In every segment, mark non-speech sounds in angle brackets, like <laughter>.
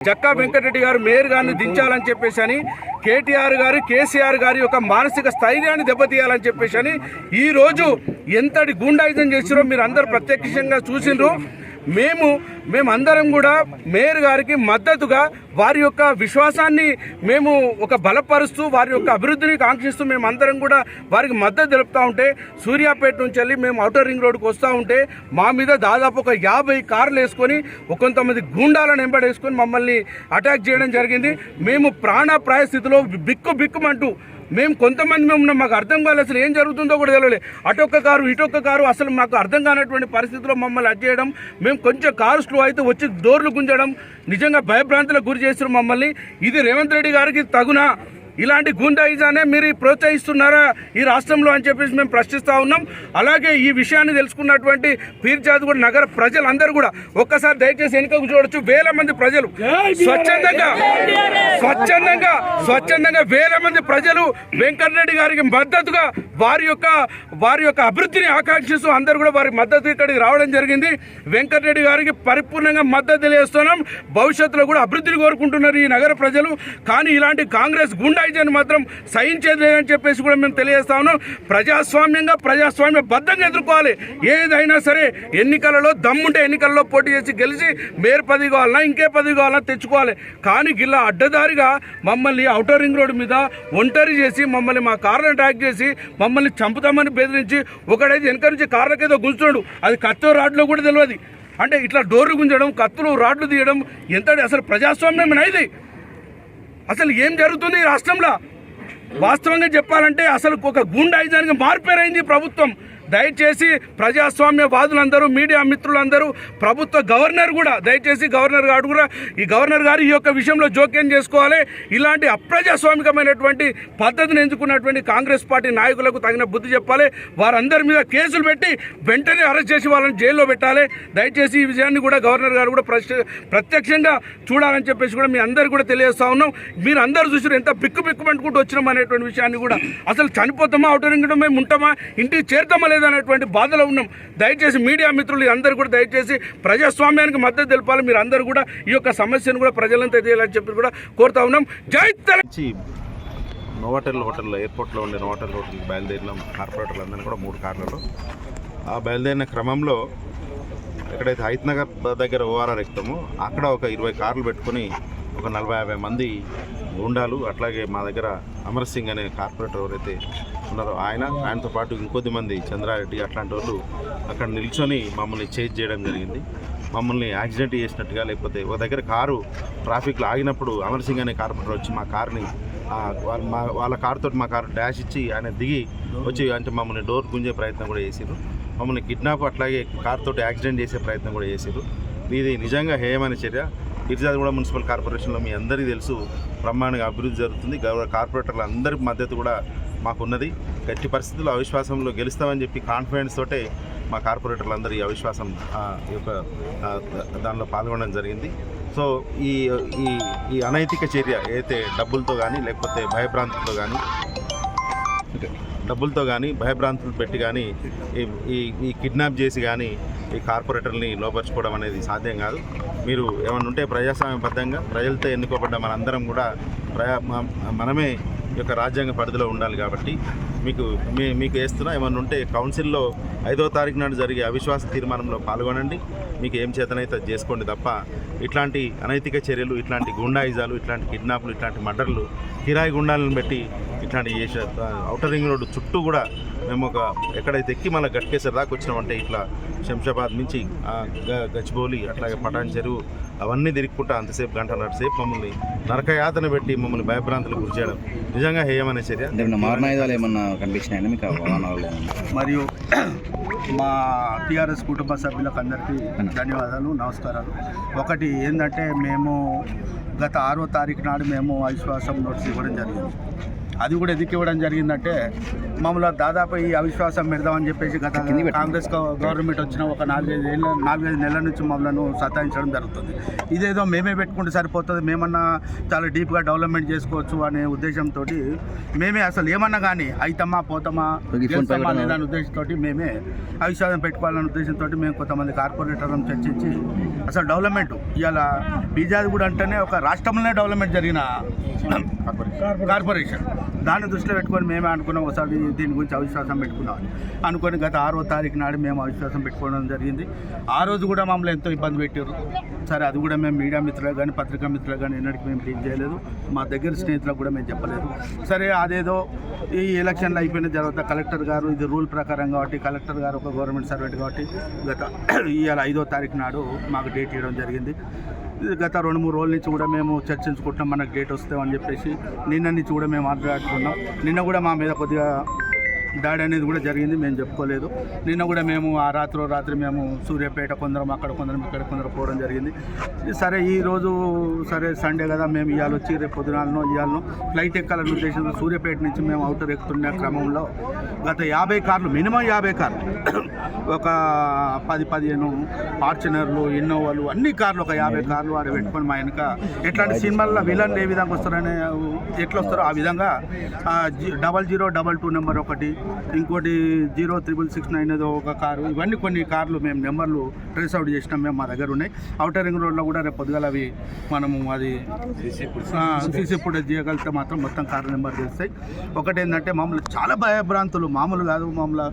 జక్కా వెంకటరెడ్డి గారు మేయర్ గారిని దించాలని చెప్పేసి అని కేటీఆర్ గారు కేసీఆర్ గారి యొక్క మానసిక స్థైర్యాన్ని దెబ్బతీయాలని చెప్పేసి అని ఈ రోజు ఎంతటి గుండాయుధం చేసిరో మీరు అందరు ప్రత్యక్షంగా చూసిండ్రు మేము మేమందరం కూడా మేయర్ గారికి మద్దతుగా వారి యొక్క విశ్వాసాన్ని మేము ఒక బలపరుస్తూ వారి యొక్క అభివృద్ధిని కాంక్షిస్తూ మేము అందరం కూడా వారికి మద్దతు తెలుపుతూ ఉంటే సూర్యాపేట నుంచి వెళ్ళి మేము అవుటర్ రింగ్ రోడ్కి వస్తూ ఉంటే మా మీద దాదాపు ఒక యాభై కార్లు వేసుకొని కొంతమంది గూండాలను వెంబడేసుకొని మమ్మల్ని అటాక్ చేయడం జరిగింది. మేము ప్రాణాప్రాయ స్థితిలో బిక్కు బిక్కుమంటూ మేము కొంతమంది మేము ఉన్నాం మాకు అర్థం కాలేదు అసలు ఏం జరుగుతుందో కూడా తెలియలేదు అటొక్క కారు ఇటొక్క కారు అసలు మాకు అర్థం కానటువంటి పరిస్థితిలో మమ్మల్ని అది చేయడం మేము కొంచెం కారు స్లో అయితే వచ్చి డోర్లు గుంజడం నిజంగా భయభ్రాంతులకు గురి చేస్తున్నారు మమ్మల్ని. ఇది రేవంత్ రెడ్డి గారికి తగునా ఇలాంటి గుండాయిజానే మీరు ప్రోత్సహిస్తున్నారా ఈ రాష్ట్రంలో అని చెప్పేసి మేము ప్రశ్నిస్తూ ఉన్నాం. అలాగే ఈ విషయాన్ని తెలుసుకున్నటువంటి పీర్జాద్గూడ నగర ప్రజలందరూ కూడా ఒక్కసారి దయచేసి వెనుకకు చూడొచ్చు. వేల మంది ప్రజలు స్వచ్ఛందంగా స్వచ్ఛందంగా స్వచ్ఛందంగా వేల మంది ప్రజలు వెంకటరెడ్డి గారికి మద్దతుగా వారి యొక్క వారి యొక్క అభివృద్ధిని ఆకాంక్షిస్తూ అందరూ కూడా వారి మద్దతు ఇక్కడికి రావడం జరిగింది. వెంకటరెడ్డి గారికి పరిపూర్ణంగా మద్దతు తెలియజేస్తున్నాం. భవిష్యత్తులో కూడా అభివృద్ధిని కోరుకుంటున్నారు ఈ నగర ప్రజలు. కానీ ఇలాంటి కాంగ్రెస్ గుండాయిజాన్ని మాత్రం సహించేది లేదని చెప్పేసి కూడా మేము తెలియజేస్తా ఉన్నాం. ప్రజాస్వామ్యంగా ప్రజాస్వామ్య బద్దంగా ఎదుర్కోవాలి. ఏదైనా సరే ఎన్నికలలో దమ్ముంటే ఎన్నికల్లో పోటీ చేసి గెలిచి మేయర్ పదవి కావాలన్నా ఇంకే పదవి కావాలన్నా తెచ్చుకోవాలి. కానీ గిల్లా అడ్డదారిగా మమ్మల్ని అవుటర్ రింగ్ రోడ్డు మీద ఒంటరి చేసి మమ్మల్ని మా కార్లను అటాక్ చేసి మమ్మల్ని చంపుతామని బెదిరించి ఒకడైతే వెనక నుంచి కార్లకేదో గుంజుతున్నాడు. అది కత్తో రాడ్లో కూడా తెలియదు అంటే ఇట్లా డోర్లు గుంజడం కత్తులు రాడ్లు తీయడం ఎంత అసలు ప్రజాస్వామ్యం ఇది అసలు ఏం జరుగుతుంది ఈ రాష్ట్రంలో? వాస్తవంగా చెప్పాలంటే అసలు ఒక గుండాయిజానికి మార్పేరైంది ప్రభుత్వం. దయచేసి ప్రజాస్వామ్య వాదులందరూ మీడియా మిత్రులందరూ ప్రభుత్వ గవర్నర్ కూడా దయచేసి గవర్నర్ గారు కూడా ఈ గవర్నర్ గారు ఈ యొక్క విషయంలో జోక్యం చేసుకోవాలి. ఇలాంటి అప్రజాస్వామికమైనటువంటి పద్ధతిని ఎంచుకున్నటువంటి కాంగ్రెస్ పార్టీ నాయకులకు తగిన బుద్ధి చెప్పాలి. వారందరి మీద కేసులు పెట్టి వెంటనే అరెస్ట్ చేసి వాళ్ళని జైల్లో పెట్టాలి. దయచేసి ఈ విషయాన్ని కూడా గవర్నర్ గారు కూడా ప్రత్యక్షంగా చూడాలని చెప్పేసి కూడా మీ అందరు కూడా తెలియజేస్తా ఉన్నాం. మీరు అందరూ చూసారు ఎంత పిక్కు పిక్కు పంటుకుంటూ వచ్చినాం అనేటువంటి విషయాన్ని కూడా. అసలు చనిపోతామా అవుటర్ మేము ఉంటామా ఇంటికి చేరుతామా లేదా అనేటువంటి బాధలో ఉన్నాం. దయచేసి మీడియా మిత్రులు అందరూ కూడా దయచేసి ప్రజాస్వామ్యానికి మద్దతు తెలపాలి. మీరు అందరూ కూడా ఈ యొక్క సమస్యను కూడా ప్రజలంతా తెలియాలని చెప్పి కూడా కోరుతా ఉన్నాం. జై నోవాటెల్ హోటల్ ఎయిర్పోర్ట్లో ఉండే నోవాటెల్ హోటల్కి బయలుదేరిన. కార్పొరేటర్లు అందరినీ కూడా మూడు కార్లలో. ఆ బయలుదేరిన క్రమంలో ఎక్కడైతే హైత్ నగర్ దగ్గర ఓఆర్ఆర్ ఎక్కుతామో అక్కడ ఒక ఇరవై కార్లు పెట్టుకొని ఒక నలభై యాభై మంది గుండాలు అట్లాగే మా దగ్గర అమర్ సింగ్ అనే కార్పొరేటర్ ఎవరైతే ఉన్నారో ఆయన ఆయనతో పాటు ఇంకొద్ది మంది చంద్రారెడ్డి అట్లాంటి వాళ్ళు అక్కడ నిల్చొని మమ్మల్ని చేజ్ చేయడం జరిగింది. మమ్మల్ని యాక్సిడెంట్ చేసినట్టుగా లేకపోతే ఒక దగ్గర కారు ట్రాఫిక్లో ఆగినప్పుడు అమర్ సింగ్ అనే కార్పొరేటర్ వచ్చి మా కార్ని వాళ్ళ మా వాళ్ళ కారుతో మా కారు డాష్ ఇచ్చి ఆయన దిగి వచ్చి అంటే మమ్మల్ని డోర్ గుంజే ప్రయత్నం కూడా చేసిరు మమ్మల్ని కిడ్నాప్ అట్లాగే కారుతో యాక్సిడెంట్ చేసే ప్రయత్నం కూడా చేసిరు ఇది నిజంగా హేయమైన చర్య. ఇర్జాదిగూడ మున్సిపల్ కార్పొరేషన్లో మీ అందరికీ తెలుసు. బ్రహ్మాండంగా అభివృద్ధి జరుగుతుంది. గౌరవ కార్పొరేటర్ల అందరి మద్దతు కూడా మాకున్నది. గట్టి పరిస్థితుల్లో అవిశ్వాసంలో గెలుస్తామని చెప్పి కాన్ఫిడెన్స్ తోటే మా కార్పొరేటర్లు అందరూ ఈ అవిశ్వాసం ఈ యొక్క దానిలో పాల్గొనడం జరిగింది. సో ఈ ఈ ఈ అనైతిక చర్య ఏదైతే డబ్బులతో కానీ లేకపోతే భయభ్రాంతులతో కానీ డబ్బులతో కానీ భయభ్రాంతులు పెట్టి కానీ ఈ ఈ ఈ కిడ్నాప్ చేసి కానీ ఈ కార్పొరేటర్ని లోపరుచుకోవడం అనేది సాధ్యం కాదు. మీరు ఏమైనా ఉంటే ప్రజాస్వామ్యబద్ధంగా ప్రజలతో ఎన్నుకోబడ్డ మనందరం కూడా ప్రజా మనమే యొక్క రాజ్యాంగ పరిధిలో ఉండాలి కాబట్టి మీకు మీ మీకు వేస్తున్నా ఏమైనా ఉంటే కౌన్సిల్లో ఐదో తారీఖు నాడు జరిగే అవిశ్వాస తీర్మానంలో పాల్గొనండి. మీకు ఏం చేతనైతే చేసుకోండి తప్ప ఇట్లాంటి అనైతిక చర్యలు ఇట్లాంటి గుండాయిజాలు ఇట్లాంటి కిడ్నాప్లు ఇట్లాంటి మర్డర్లు కిరాయి గుండాలను పెట్టి ఇట్లాంటి చేసే అవుటర్ రింగ్ రోడ్డు చుట్టూ కూడా మేము ఒక ఎక్కడైతే ఎక్కి మన గట్కేసరి దాకా వచ్చినామంటే ఇట్లా శంషాబాద్ నుంచి గచ్చిబౌలి అట్లాగే పటాన్ చెరువు అవన్నీ తిరుగుకుంటా అంతసేపు గంటన్నర సేపు మమ్మల్ని నరకయాతన పెట్టి మమ్మల్ని భయభ్రాంతులకు గురి చేయడం నిజంగా హేయమైన చర్య. మారణాయుధాలు ఏమన్నా కనిపించినాయండి మీకు? మరియు మా టీఆర్ఎస్ కుటుంబ సభ్యులకు అందరికీ ధన్యవాదాలు నమస్కారాలు. ఒకటి ఏంటంటే మేము గత ఆరో తారీఖు నాడు మేము అవిశ్వాసం నోటీస్ ఇవ్వడం జరిగింది. అది కూడా ఎందుకు ఇవ్వడం జరిగిందంటే మమ్మల్ని దాదాపు ఈ అవిశ్వాసం పెడదామని చెప్పేసి గత కాంగ్రెస్ గవ- గవర్నమెంట్ వచ్చిన ఒక నాలుగైదు ఏళ్ళ నాలుగైదు నెలల నుంచి మమ్మల్ని సతాయించడం జరుగుతుంది. ఇదేదో మేమే పెట్టుకుంటే సరిపోతుంది మేమన్నా చాలా డీప్గా డెవలప్మెంట్ చేసుకోవచ్చు అనే ఉద్దేశంతో మేమే అసలు ఏమన్నా కానీ అయితమ్మా పోతామా గెలుస్తామా పైన అనే దాని ఉద్దేశంతో మేమే అవిశ్వాసం పెట్టుకోవాలనే ఉద్దేశంతో మేము కొంతమంది కార్పొరేటర్లను చర్చించి అసలు డెవలప్మెంట్ ఇవాళ బీజాది కూడా అంటేనే ఒక రాష్ట్రంలోనే డెవలప్మెంట్ జరిగిన కార్పొరేషన్. దాన్ని దృష్టిలో పెట్టుకొని మేమే అనుకున్నాం ఒకసారి దీని గురించి అవిశ్వాసం పెట్టుకున్నాం అనుకొని గత ఆరో తారీఖు నాడు మేము అవిశ్వాసం పెట్టుకోవడం జరిగింది. ఆ రోజు కూడా మమ్మల్ని ఎంతో ఇబ్బంది పెట్టారు సరే అది కూడా మేము మీడియా మిత్రులు కానీ పత్రికా మిత్రులు కానీ ఎన్నటికీ మేము డీల్ చేయలేదు. మా దగ్గర స్నేహితులకు కూడా మేము చెప్పలేదు. సరే అదేదో ఈ ఎలక్షన్లు అయిపోయిన తర్వాత కలెక్టర్ గారు ఇది రూల్ ప్రకారం కాబట్టి కలెక్టర్ గారు ఒక గవర్నమెంట్ సర్వెంట్ కాబట్టి గత <clears throat> ఇవాళ ఐదో తారీఖు నాడు మాకు డేట్ ఇవ్వడం జరిగింది. గత రెండు మూడు రోజుల నుంచి కూడా మేము చర్చించుకుంటున్నాం మనకు డేట్ వస్తామని చెప్పేసి. నిన్న నుంచి కూడా మేము మాట్లాడుకున్నాం. నిన్న కూడా మా మీద కొద్దిగా దాడి అనేది కూడా జరిగింది మేము చెప్పుకోలేదు. నిన్న కూడా మేము ఆ రాత్రి రాత్రి మేము సూర్యాపేట కొందరం అక్కడ కొందరం ఇక్కడ కొందరు పోవడం జరిగింది. సరే ఈరోజు సరే సండే కదా మేము ఇవాళ వచ్చి రేపు పొద్దునాలను ఇవాళను ఫ్లైట్ ఎక్కాలని ఉద్దేశంతో సూర్యాపేట నుంచి మేము అవుటర్ ఎక్కుతున్న క్రమంలో గత యాభై కార్లు మినిమం యాభై కార్లు ఒక పది పదిహేను ఫార్చునర్లు ఇన్నోవాలు అన్ని కార్లు ఒక యాభై కార్లు ఆడ పెట్టుకొని మా వెనక ఎట్లాంటి సినిమాల్లో విలన్ ఏ విధంగా వస్తారనే ఎట్లా వస్తారో ఆ విధంగా G- double zero double two number ఒకటి ఇంకోటి జీరో త్రిబుల్ సిక్స్ నైన్ ఏదో ఒక కారు ఇవన్నీ కొన్ని కార్లు మేము నెంబర్లు ట్రేస్ అవుట్ చేసినాం మేము మా దగ్గర ఉన్నాయి. అవుటర్ రింగ్ రోడ్లో కూడా రేపు పొద్దుగాల అవి మనము అది సీసీ ఫుటేజ్ చేయగలిగితే మాత్రం మొత్తం కార్ల నెంబర్ తెలుస్తాయి ఒకటి ఏంటంటే మామూలు చాలా భయభ్రాంతులు మామూలు కాదు మామూలు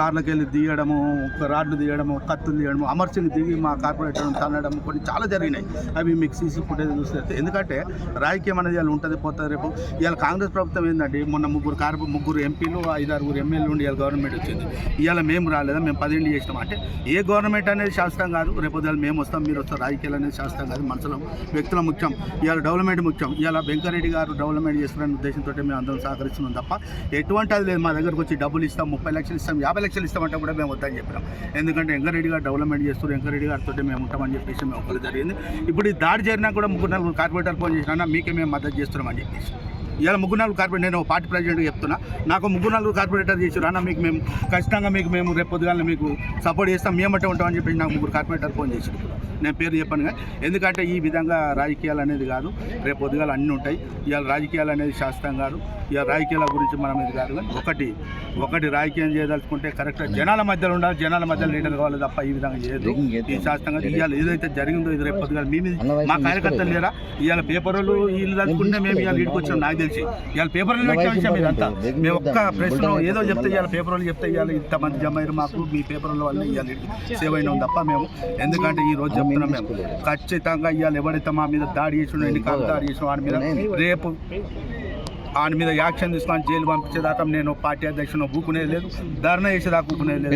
కార్లకు వెళ్ళి దిగడము ఒక రాడ్లు దిగడము కత్తులు దిగడము అమర్చింగ్ దిగి మా కార్పొరేటర్ తనడం కొన్ని చాలా జరిగినాయి. అవి మీకు సీసీ ఫుటేజ్ చూస్తే ఎందుకంటే రాజకీయం అనేది ఇవాళ ఉంటుంది పోతుంది రేపు. ఇవాళ కాంగ్రెస్ ప్రభుత్వం ఏంటంటే మొన్న ముగ్గురు కార్పొ ముగ్గురు ఎంపీలు ఆరుగురు ఎమ్మెల్యే ఉండి ఇవాళ గవర్నమెంట్ వచ్చింది. ఇవాళ మేము రాలేదా? మేము పదేళ్ళు చేసినాం అంటే ఏ గవర్నమెంట్ అనేది శాస్త్రం కాదు. రేపొద్దు మేము వస్తాం మీరు వస్తాం రాజకీయాలు అనేది శాస్త్రం కాదు. మనుషుల వ్యక్తుల ముఖ్యం. ఇవాళ డెవలప్మెంట్ ముఖ్యం. ఇవాళ వెంకరెడ్డి గారు డెవలప్మెంట్ చేస్తున్నారనే ఉద్దేశంతో మేము అందరం సహకరిస్తున్నాం తప్ప ఎటువంటి అది లేదు. మా దగ్గరకు వచ్చి డబ్బులు ఇస్తాం ముప్పై లక్షలు ఇస్తాం యాభై లక్షలు ఇస్తామంటే కూడా మేము వద్దని చెప్పినాం. ఎందుకంటే వెంకరెడ్డి గారు డెవలప్మెంట్ చేస్తారు వెంకరెడ్డి గారితో మేము ఉంటామని చెప్పేసి మేము ఒకరు జరిగింది. ఇప్పుడు ఈ దాడి జరిగినా కూడా ముగ్గురు నలుగురు కార్పొరేటర్ ఫోన్ చేసినా మీకే మేము మద్దతు చేస్తున్నామని చెప్పేసి. ఇవాళ ముగ్గురు నలుగురు కార్పొరేటర్ నేను పార్టీ ప్రెసిడెంట్ చెప్తున్నా. నాకు ముగ్గురు నలుగురు కార్పొరేటర్ చేసారు అన్న మీకు మేము ఖచ్చితంగా మీకు మేము రేపు పొద్దుగాల మీకు సపోర్ట్ చేస్తాం. మేమంటే ఉంటామని చెప్పేసి నాకు ముగ్గురు కార్పొరేటర్ ఫోన్ చేసారు నేను పేరు చెప్పాను కానీ ఎందుకంటే ఈ విధంగా రాజకీయాలు అనేది కాదు. రేపు పొద్దుగాల అన్నీ ఉంటాయి. ఇవాళ రాజకీయాలు అనేది శాస్త్రం కాదు. ఇవాళ రాజకీయాల గురించి మనం ఇది కాదు కానీ ఒకటి ఒకటి రాజకీయం చేయదలుచుకుంటే కరెక్ట్ జనాల మధ్యలో ఉండాలి. జనాల మధ్యలో లీడర్ కావాలి తప్ప ఈ విధంగా చేయదు ఈ శాస్త్రంగా ఇవాళ ఏదైతే జరిగిందో ఇది రేపు పొద్దుగాల మీ మీద మా కార్యకర్తలు లేరా? ఇవాళ పేపర్లు వీళ్ళు తలుచుకుంటే మేము ఇవాళ ఇక్కడికి వచ్చినాం. నాకు తెలిసి ఇవాళ పేపర్లు పెట్టే విషయం ఇదంతా. మేము ఒక్క ప్రశ్న ఏదో చెప్తే ఇవాళ పేపర్లు చెప్తే ఇవాళ ఇంతమంది జమ అయ్యారు మాకు మీ పేపర్ల వల్ల ఇవాళ సేవ్ అయినాం తప్ప మేము ఎందుకంటే ఈ రోజు చెప్తున్నాం మేము. ఖచ్చితంగా ఇవాళ ఎవరైతే మా మీద దాడి చేసిన ఎన్ని దాడి చేసిన వాడి మీద రేపు ఆయన మీద యాక్షన్ తీసుకొని జైలు పంపించేదాకా నేను పార్టీ అధ్యక్షుడు ఊకునేది లేదు ధర్నా చేసేదాకా ఊకునేది లేదు.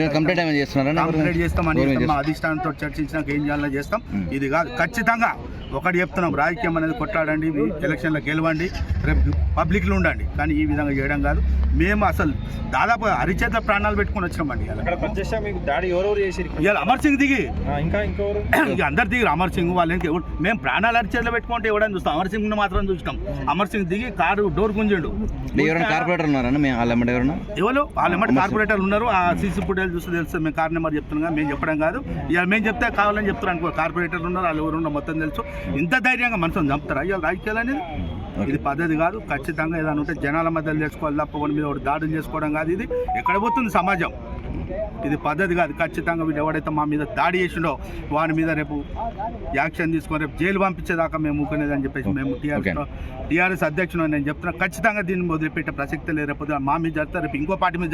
కంప్లీట్ చేస్తామని. మా అధిష్టానంతో చర్చించినాక ఏం చేయాలో చేస్తాం. ఇది కాదు. ఖచ్చితంగా ఒకటి చెప్తున్నాం రాజకీయం అనేది కొట్లాడండి ఇవి ఎలక్షన్లో గెలవండి రేపు పబ్లిక్లో ఉండండి. కానీ ఈ విధంగా చేయడం కాదు. మేము అసలు దాదాపు అరిచేత ప్రాణాలు పెట్టుకొని వచ్చినామండి ఇవాళ. అమర్ సింగ్ దిగి. ఇంకా <clears throat> అందరు దిగి అమర్ సింగ్ వాళ్ళకి మేము ప్రాణాలు అరిచేతిలో పెట్టుకుంటే ఎవడని చూస్తాం. అమర్ సింగ్ మాత్రం చూసినాం. అమర్ సింగ్ దిగి కారు డోర్ గుంజిండు. కార్పొరేటర్ ఉన్నారా మేము వాళ్ళ ఎవరు? వాళ్ళు ఎమ్మటి కార్పొరేటర్లు ఉన్నారు. ఆ సీసీ ఫుటేజ్ చూస్తే తెలుసు. మేము కార్ నెంబర్ చెప్తున్నాం మేము చెప్పడం కాదు. ఇవాళ మేము చెప్తే కావాలని చెప్తారు అనుకో కార్పొరేటర్లు ఉన్నారు. వాళ్ళు ఎవరు ఉన్నారు మొత్తం తెలుసు. ఇంత ధైర్యంగా మనుషులు చంపుతారా? ఇవాళ రాజకీయాలు అనేది ఇది పద్ధతి కాదు ఖచ్చితంగా ఏదైనా ఉంటే జనాల మధ్యలో చేసుకోవాలి తప్ప ఒకరి మీద ఒకటి దాడులు చేసుకోవడం కాదు. ఇది ఎక్కడ పోతుంది సమాజం? ఇది పద్ధతి కాదు. ఖచ్చితంగా వీడు ఎవడైతే మా మీద దాడి చేసిండో వాని మీద రేపు యాక్షన్ తీసుకొని రేపు జైలు పంపించేదాకా మేము ఊకునేది అని చెప్పేసి మేము టీఆర్ఎస్ టీఆర్ఎస్ అధ్యక్షుడు నేను చెప్తున్నా. ఖచ్చితంగా దీన్ని వదిలిపెట్టే ప్రసక్తి లేదు. రేపు మా మీద జరుగుతారు రేపు ఇంకో పార్టీ మీద